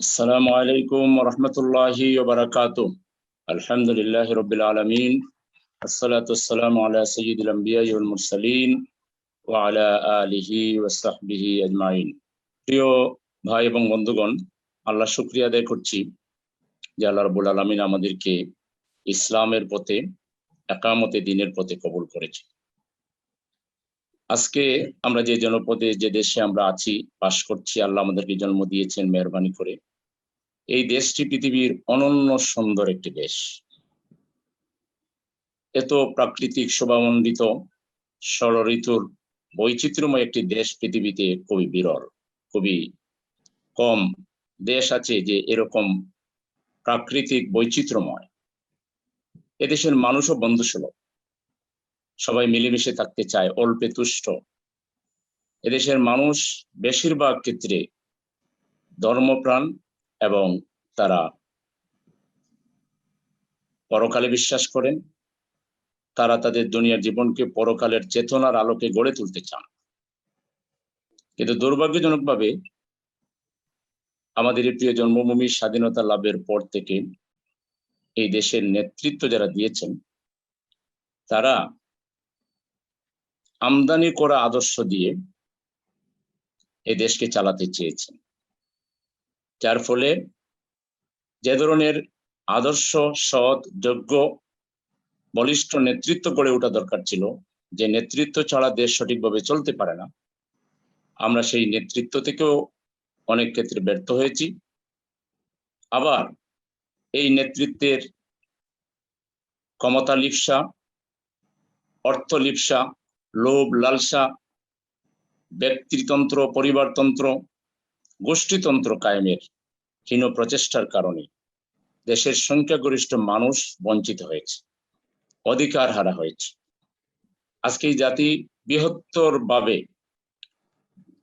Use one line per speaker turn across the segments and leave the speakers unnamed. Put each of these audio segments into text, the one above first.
السلام عليكم ورحمة الله وبركاته الحمد لله رب العالمين الصلاة والسلام على سيد الأنبياء والمرسلين وعلى آله وصحبه أجمعين প্রিয় ভাই এবং বন্ধুগণ আল্লাহ শুক্রিয়া আদায় করছি যে আল্লাহ রবুল আলমিন আমাদেরকে ইসলামের পথে একামতে দিনের পথে কবুল করেছে আজকে আমরা যে জনপদে যে দেশে আমরা আছি বাস করছি আল্লাহ আমাদেরকে জন্ম দিয়েছেন মেহরবানি করে এই দেশটি পৃথিবীর অনন্য সুন্দর একটি দেশ। এত প্রাকৃতিক শোভামণ্ডিত ষড় ঋতুর বৈচিত্র্যময় একটি দেশ পৃথিবীতে খুবই বিরল, খুবই কম দেশ আছে যে এরকম প্রাকৃতিক বৈচিত্র্যময়। এদেশের মানুষও বন্ধুসুলভ। সবাই মিলেমিশে থাকতে চায়, অল্পে তুষ্ট। এদেশের মানুষ বেশিরভাগ ক্ষেত্রে ধর্মপ্রাণ এবং তারা পরকালে বিশ্বাস করেন, তারা তাদের দুনিয়ার জীবনকে পরকালের চেতনার আলোকে গড়ে তুলতে চান। কিন্তু দুর্ভাগ্যজনকভাবে আমাদের এই প্রিয় জন্মভূমি স্বাধীনতা লাভের পর থেকে এই দেশের নেতৃত্ব যারা দিয়েছেন, তারা আমদানি করা আদর্শ দিয়ে এই দেশকে চালাতে চেয়েছেন। যার ফলে যে ধরনের আদর্শ, সৎ, যোগ্য, বলিষ্ঠ নেতৃত্ব গড়ে ওঠা দরকার ছিল, যে নেতৃত্ব ছাড়া দেশ সঠিকভাবে চলতে পারে না, আমরা সেই নেতৃত্ব থেকেও অনেক ক্ষেত্রে ব্যর্থ হয়েছি। আবার এই নেতৃত্বের ক্ষমতা লিপসা, অর্থ লিপসা, লোভ লালসা, ব্যক্তিতন্ত্র, পরিবারতন্ত্র গোষ্ঠীতন্ত্র কায়েমের হীন প্রচেষ্টার কারণে দেশের সংখ্যাগরিষ্ঠ মানুষ বঞ্চিত হয়েছে, অধিকার হারা হয়েছে। আজকে এই জাতি বৃহত্তর ভাবে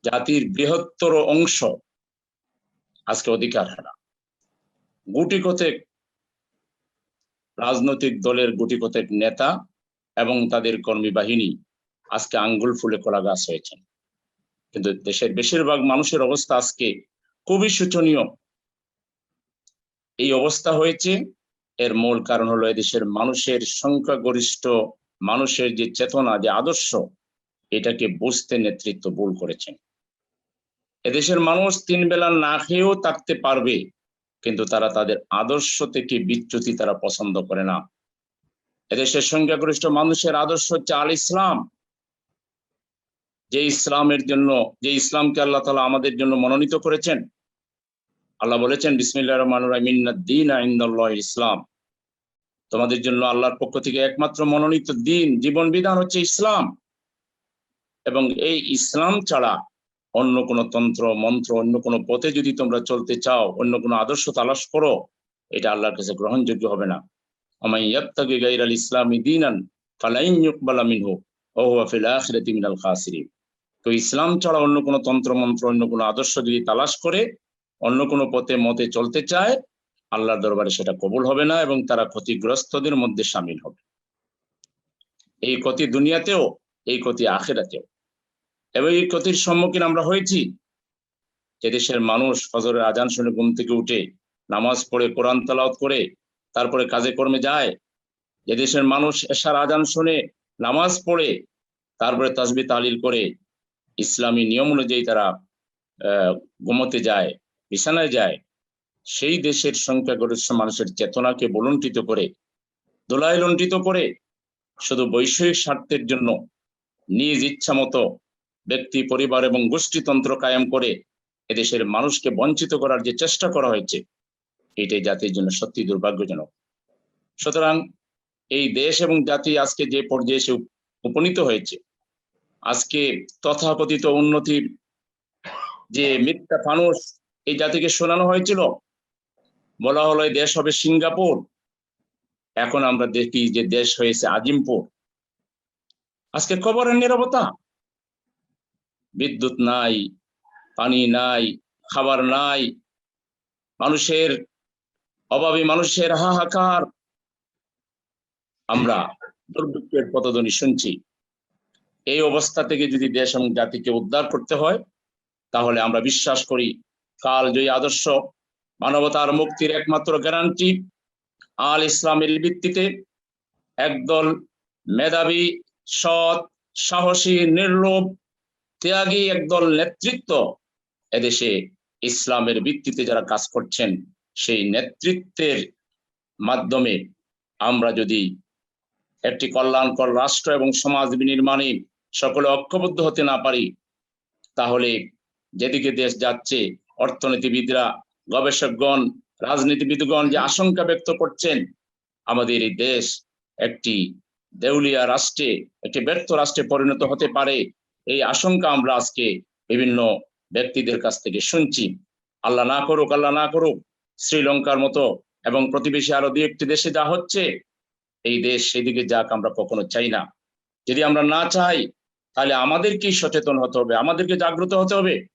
জাতির বৃহত্তর অংশ আজকে অধিকার হারা। গুটি কতেক রাজনৈতিক দলের গুটি কতেক নেতা এবং তাদের কর্মী বাহিনী আজকে আঙ্গুল ফুলে কলা গাছ হয়েছেন। কিন্তু দেশের বেশিরভাগ মানুষের অবস্থা আজকে খুবই শোচনীয়। এই অবস্থা হয়েছে, এর মূল কারণ হলো এদেশের মানুষের সংখ্যাগরিষ্ঠ, মানুষের যে চেতনা, যে আদর্শ, এটাকে বুঝতে নেতৃত্ব ভুল করেছেন। এদেশের মানুষ তিন বেলা না খেয়েও থাকতে পারবে, কিন্তু তারা তাদের আদর্শ থেকে বিচ্যুতি তারা পছন্দ করে না। এদেশের সংখ্যাগরিষ্ঠ মানুষের আদর্শ হচ্ছে আল ইসলাম যে ইসলামের জন্য, যে ইসলামকে আল্লাহ তালা আমাদের জন্য মনোনীত করেছেন, আল্লাহ বলেছেন বিসমিল্লা রহমান দিন ইসলাম। তোমাদের জন্য আল্লাহর পক্ষ থেকে একমাত্র মনোনীত দিন জীবন বিধান হচ্ছে ইসলাম। এবং এই ইসলাম ছাড়া অন্য কোনো তন্ত্র, মন্ত্র, অন্য কোনো পথে যদি তোমরা চলতে চাও, অন্য কোনো আদর্শ তালাশ করো, এটা আল্লাহর কাছে গ্রহণযোগ্য হবে না। আমাই ইয়াত্তাগি গাইরাল ইসলামী দিনান, ফালাইন ইউকবালা মিনহু ওয়া হুয়া ফিল আখিরাতি মিনাল খাসিরিন। তো ইসলাম ছাড়া অন্য কোনো তন্ত্র, মন্ত্র, অন্য কোনো আদর্শ যদি তালাশ করে, অন্য কোনো পথে, মতে চলতে চায়, আল্লাহর দরবারে সেটা কবুল হবে না এবং তারা ক্ষতিগ্রস্তদের মধ্যে সামিল হবে। এই ক্ষতি দুনিয়াতেও, এই ক্ষতি আখেরাতেও। এবং এই ক্ষতির সম্মুখীন আমরা হয়েছি। যে দেশের মানুষ ফজরের আজান শুনে ঘুম থেকে উঠে নামাজ পড়ে, কোরআন তালাওত করে, তারপরে কাজে কর্মে যায়। যে দেশের মানুষ এশার আজান শুনে নামাজ পড়ে, তারপরে তাসবি তালিল করে ইসলামী নিয়ম অনুযায়ী তারা ঘুমোতে যায়, বিছানায় যায়। সেই দেশের সংখ্যাগরিষ্ঠ মানুষের চেতনাকে বলুণ্ঠিত করে, দোলায় লণ্ঠিত করে, শুধু বৈষয়িক স্বার্থের জন্য নিজ ইচ্ছা মতো ব্যক্তি, পরিবার এবং গোষ্ঠীতন্ত্র কায়েম করে এদেশের মানুষকে বঞ্চিত করার যে চেষ্টা করা হয়েছে, এটাই জাতির জন্য সত্যি দুর্ভাগ্যজনক। সুতরাং এই দেশ এবং জাতি আজকে যে পর্যায়ে এসে উপনীত হয়েছে আজকে তথাকথিত উন্নতির যে মিথ্যা ফানুষ এই জাতিকে শোনানো হয়েছিল, বলা হলো এই দেশ হবে সিঙ্গাপুর। এখন আমরা দেখি যে দেশ হয়েছে আজিমপুর। আজকে খবরের নিরবতা। বিদ্যুৎ নাই, পানি নাই, খাবার নাই, মানুষের অভাবী মানুষের হাহাকার। আমরা দুর্ভিক্ষের পদধ্বনি শুনছি। এই অবস্থা থেকে যদি দেশ এবং জাতিকে উদ্ধার করতে হয়, তাহলে আমরা বিশ্বাস করি কাল জয়ী আদর্শ মানবতার মুক্তির একমাত্র গ্যারান্টি আল ইসলামের ভিত্তিতে একদল মেধাবী, সৎ, সাহসী, নির্লোভ, ত্যাগী একদল নেতৃত্ব এদেশে ইসলামের ভিত্তিতে যারা কাজ করছেন, সেই নেতৃত্বের মাধ্যমে আমরা যদি একটি কল্যাণকর রাষ্ট্র এবং সমাজ বিনির্মাণে সকলে ঐক্যবদ্ধ হতে না পারি, তাহলে যেদিকে দেশ যাচ্ছে, অর্থনীতিবিদরা, গবেষকগণ, রাজনীতিবিদগণ যে আশঙ্কা ব্যক্ত করছেন, আমাদের এই দেশ একটি দেউলিয়া রাষ্ট্রে, একটি ব্যর্থ রাষ্ট্রে পরিণত হতে পারে, এই আশঙ্কা আমরা আজকে বিভিন্ন ব্যক্তিদের কাছ থেকে শুনছি। আল্লাহ না করুক, আল্লাহ না করুক, শ্রীলঙ্কার মতো এবং প্রতিবেশী আরও দুই একটি দেশে যা হচ্ছে, এই দেশ সেদিকে যাক আমরা কখনো চাই না। যদি আমরা না চাই তাহলে আমাদেরকেই সচেতন হতে হবে, আমাদেরকে জাগ্রত হতে হবে।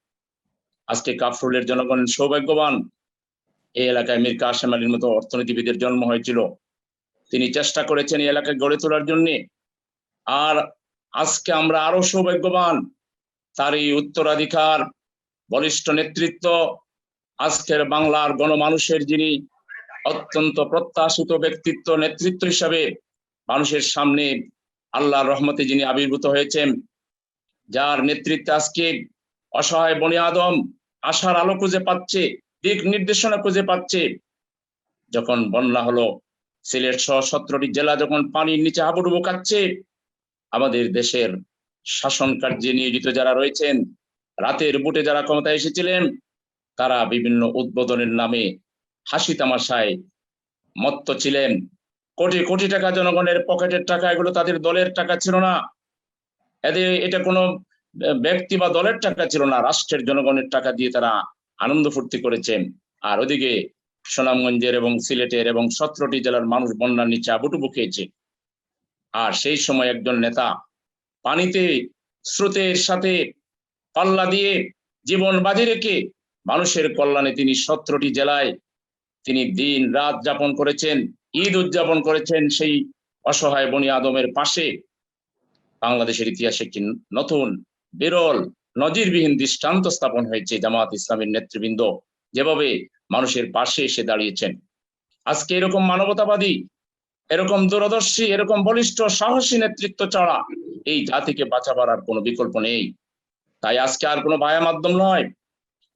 আজকে কাফরুলের জনগণ সৌভাগ্যবান। এই এলাকায় মীর কাসেম আলীর মতো অর্থনীতিবিদের জন্ম হয়েছিল। তিনি চেষ্টা করেছেন এই এলাকায় গড়ে তোলার জন্য। আর আজকে আমরা আরও সৌভাগ্যবান। তার এই উত্তরাধিকার, বলিষ্ঠ নেতৃত্ব, আজকের বাংলার গণমানুষের যিনি অত্যন্ত প্রত্যাশিত ব্যক্তিত্ব, নেতৃত্ব হিসাবে মানুষের সামনে আল্লাহর রহমতে যিনি আবির্ভূত হয়েছেন যার নেতৃত্বে আজকে অসহায় বনি আদম আশার আলো খুঁজে পাচ্ছে, দিক নির্দেশনা খুঁজে পাচ্ছে। যখন বন্যা হলো, সিলেট সহ সতেরোটি জেলা যখন পানির নিচে হাবুডুবু খাচ্ছে, আমাদের দেশের শাসন কার্যে নিয়োজিত যারা রয়েছেন, রাতের বুটে যারা ক্ষমতায় এসেছিলেন, তারা বিভিন্ন উদ্বোধনের নামে হাসি তামাশায় মত্ত ছিলেন। কোটি কোটি টাকা জনগণের পকেটের টাকা, এগুলো তাদের দলের টাকা ছিল না। এদের এটা কোনো ব্যক্তি বা দলের টাকা ছিল না, রাষ্ট্রের জনগণের টাকা দিয়ে তারা আনন্দ ফুর্তি করেছেন। আর ওদিকে সুনামগঞ্জের এবং সিলেটের এবং সতেরোটি জেলার মানুষ বন্যার নিচে আবুটুবু খেয়েছে। আর সেই সময় একজন নেতা পানিতে স্রোতের সাথে পাল্লা দিয়ে জীবন বাজি রেখে মানুষের কল্যাণে তিনি সতেরোটি জেলায় তিনি দিন রাত যাপন করেছেন, ঈদ উদযাপন করেছেন সেই অসহায় বনি আদমের পাশে। বাংলাদেশের ইতিহাসে একটি নতুন, বিরল, নজিরবিহীন দৃষ্টান্ত স্থাপন হয়েছে জামাত ইসলামের নেতৃবৃন্দ যেভাবে মানুষের পাশে এসে দাঁড়িয়েছেন। আজকে এরকম মানবতাবাদী, এরকম দূরদর্শী, এরকম বলিষ্ঠ, সাহসী নেতৃত্ব ছাড়া এই জাতিকে বাঁচাবার আর কোনো বিকল্প নেই। তাই আজকে আর কোনো ভায়া মাধ্যম নয়।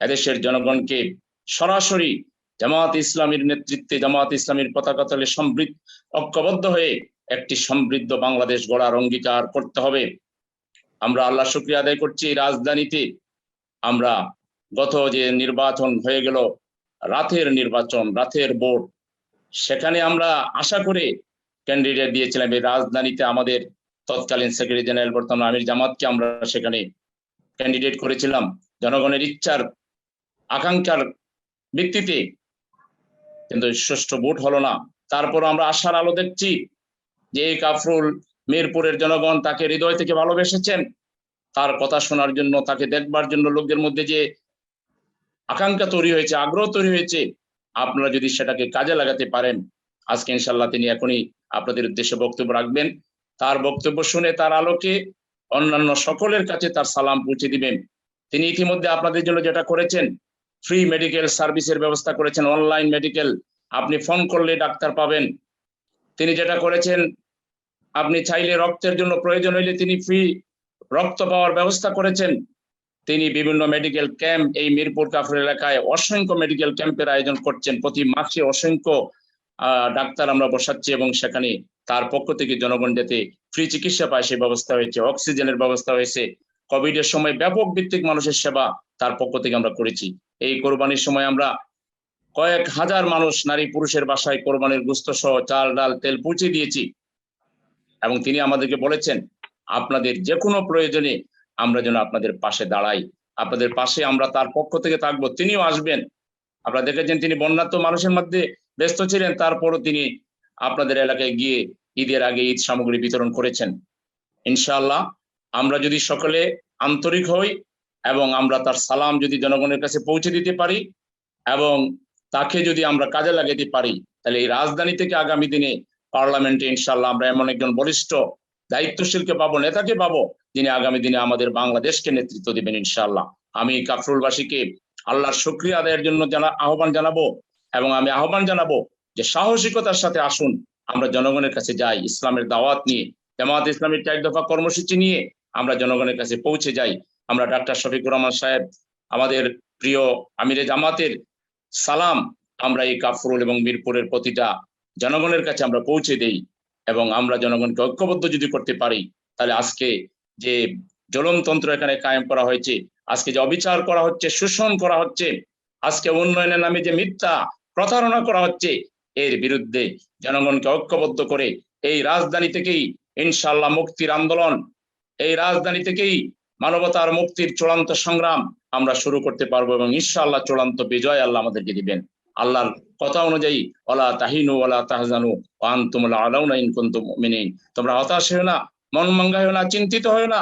এদেশের জনগণকে সরাসরি জামাত ইসলামীর নেতৃত্বে, জামাত ইসলামীর পতাকা তলে সমৃদ্ধ, ঐক্যবদ্ধ হয়ে একটি সমৃদ্ধ বাংলাদেশ গড়ার অঙ্গীকার করতে হবে। আমরা আল্লাহ শুক্রিয়া আদায় করছি রাজধানীতে। আমরা গত যে নির্বাচন হয়ে গেল, রাতের নির্বাচন, রাতের ভোট, সেখানে আমরা আশা করে ক্যান্ডিডেট দিয়েছিলাম। এই রাজধানীতে আমাদের তৎকালীন সেক্রেটারি জেনারেল বর্তমান আমির জামাতকে আমরা সেখানে ক্যান্ডিডেট করেছিলাম। জনগণের ইচ্ছার আকাঙ্ক্ষার ভিত্তিতে। কিন্তু সুষ্ঠু ভোট হলো না। তারপর আমরা আশার আলো দেখছি। যে এই কাফরুল মিরপুরের জনগণ তাকে হৃদয় থেকে ভালোবেসেছেন, তার কথা শোনার জন্য, তাকে দেখবার জন্য লোকদের মধ্যে যে আকাঙ্ক্ষা তৈরি হয়েছে, আগ্রহ তৈরি হয়েছে, আপনারা যদি সেটাকে কাজে লাগাতে পারেন, আজকে ইনশাল্লাহ তিনি এখনই আপনাদের উদ্দেশ্যে বক্তব্য রাখবেন। তার বক্তব্য শুনে, তার আলোকে অন্যান্য সকলের কাছে তার সালাম পৌঁছে দিবেন। তিনি ইতিমধ্যে আপনাদের জন্য যেটা করেছেন ফ্রি মেডিকেল সার্ভিসের ব্যবস্থা করেছেন অনলাইন মেডিকেল আপনি ফোন করলে ডাক্তার পাবেন। তিনি যেটা করেছেন, আপনি চাইলে রক্তের জন্য প্রয়োজন হইলে তিনি ফ্রি রক্ত পাওয়ার ব্যবস্থা করেছেন। তিনি বিভিন্ন মেডিকেল ক্যাম্প এই মিরপুর কাফুর এলাকায় অসংখ্য মেডিকেল ক্যাম্পের আয়োজন করছেন। প্রতি মাসে অসংখ্য ডাক্তার আমরা বসাচ্ছি এবং সেখানে তার পক্ষ থেকে জনগণ যাতে ফ্রি চিকিৎসা পায় সে ব্যবস্থা হয়েছে, অক্সিজেনের ব্যবস্থা হয়েছে। কোভিড এর সময় ব্যাপক ভিত্তিক মানুষের সেবা তার পক্ষ থেকে আমরা করেছি। এই কোরবানির সময় আমরা কয়েক হাজার মানুষ নারী পুরুষের বাসায় কোরবানির গুস্ত সহ চাল, ডাল, তেল পৌঁছে দিয়েছি। এবং তিনি আমাদেরকে বলেছেন, আপনাদের যে কোনো প্রয়োজনে আমরা যেন আপনাদের পাশে দাঁড়াই। আপনাদের পাশে আমরা তার পক্ষ থেকে থাকব। তিনিও আসবেন। আপনারা দেখেছেন, তিনি বন্যাত্ম মানুষের মধ্যে ব্যস্ত ছিলেন। তারপরও তিনি আপনাদের এলাকায় গিয়ে ঈদের আগে ঈদ সামগ্রী বিতরণ করেছেন। ইনশাআল্লাহ, আমরা যদি সকলে আন্তরিক হই এবং আমরা তার সালাম যদি জনগণের কাছে পৌঁছে দিতে পারি এবং তাকে যদি আমরা কাজে লাগাতে পারি, তাহলে এই রাজধানী থেকে আগামী দিনে পার্লামেন্টে ইনশাল্লাহ আমরা এমন একজন বলিষ্ঠ দায়িত্বশীলকে পাবো, নেতাকে পাবো, যিনি আগামী দিনে আমাদের বাংলাদেশকে নেতৃত্ব দিবেন ইনশাল্লাহ আমি কাফরুলবাসীকে আল্লাহর শুক্রিয়া আদায়ের জন্য জানা, আহ্বান জানাব এবং আমি আহ্বান জানাব যে সাহসিকতার সাথে আসুন, আমরা জনগণের কাছে যাই, ইসলামের দাওয়াত নিয়ে, জামাত ইসলামের চার দফা কর্মসূচি নিয়ে আমরা জনগণের কাছে পৌঁছে যাই। আমরা ডাক্তার শফিকুর রহমান সাহেব, আমাদের প্রিয় আমিরে জামাতের সালাম আমরা এই কাফরুল এবং মিরপুরের প্রতিটা জনগণের কাছে আমরা পৌঁছে দেই এবং আমরা জনগণকে ঐক্যবদ্ধ যদি করতে পারি, তাহলে আজকে যে জলমতন্ত্র এখানে কায়েম করা হয়েছে, আজকে যে অবিচার করা হচ্ছে, শোষণ করা হচ্ছে, আজকে উন্নয়নের নামে যে মিথ্যা প্রতারণা করা হচ্ছে, এর বিরুদ্ধে জনগণকে ঐক্যবদ্ধ করে এই রাজধানী থেকেই ইনশাল্লাহ মুক্তির আন্দোলন, এই রাজধানী থেকেই মানবতার মুক্তির চূড়ান্ত সংগ্রাম আমরা শুরু করতে পারব এবং ইনশাআল্লাহ চূড়ান্ত বিজয় আল্লাহ আমাদেরকে দিবেন। আল্লাহর কথা অনুযায়ী, ওলা তাহিনু, ওলা তাহজানু ওয়ান তুমলা আলাউনা তোমরা হতাশ হও না, মন মাঙ্গা হও না, চিন্তিত হও না।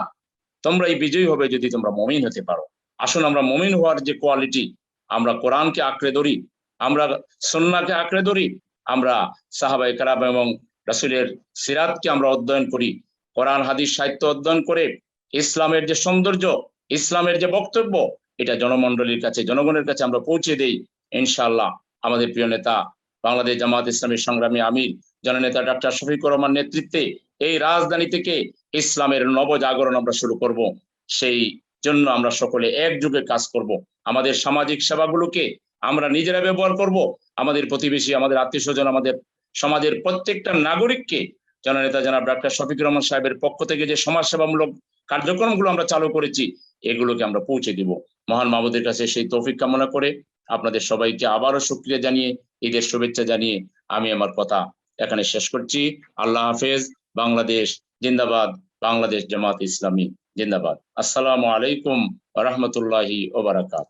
তোমরা এই বিজয়ী হবে যদি তোমরা মমিন হতে পারো। আসুন আমরা মমিন হওয়ার যে কোয়ালিটি, আমরা কোরআনকে আঁকড়ে ধরি, আমরা সন্নাকে আঁকড়ে ধরি, আমরা সাহাবাই কারাব এবং রাসুলের সিরাতকে আমরা অধ্যয়ন করি, কোরআন, হাদিস, সাহিত্য অধ্যয়ন করে ইসলামের যে সৌন্দর্য, ইসলামের যে বক্তব্য, এটা জনমন্ডলীর কাছে, জনগণের কাছে আমরা পৌঁছে দেই। ইনশাআল্লাহ আমাদের প্রিয় নেতা, বাংলাদেশ জামাত ইসলামের সংগ্রামী আমির, জননেতা ডাক্তার শফিকুর রহমান নেতৃত্বে এই রাজধানী থেকে ইসলামের নবজাগরণ আমরা শুরু করব। সেই জন্য আমরা সকলে একযোগে কাজ করব। আমাদের সামাজিক সেবাগুলোকে আমরা নিজেরা ব্যবহার করব। আমাদের প্রতিবেশী, আমাদের আত্মীয় স্বজন আমাদের সমাজের প্রত্যেকটা নাগরিককে জননেতা জনাব ডাক্তার শফিকুর রহমান সাহেবের পক্ষ থেকে যে সমাজসেবামূলক কার্যক্রমগুলো আমরা চালু করেছি, এগুলোকে আমরা পৌঁছে দিব। মহান মাহবুদের কাছে সেই তৌফিক কামনা করে আপনাদের সবাইকে আবারও সুক্রিয়া জানিয়ে, ঈদের শুভেচ্ছা জানিয়ে আমি আমার কথা এখানে শেষ করছি। আল্লাহ হাফেজ। বাংলাদেশ জিন্দাবাদ। বাংলাদেশ জামাত ইসলামী জিন্দাবাদ। আসসালামু আলাইকুম রহমতুল্লাহি ওবরাকাত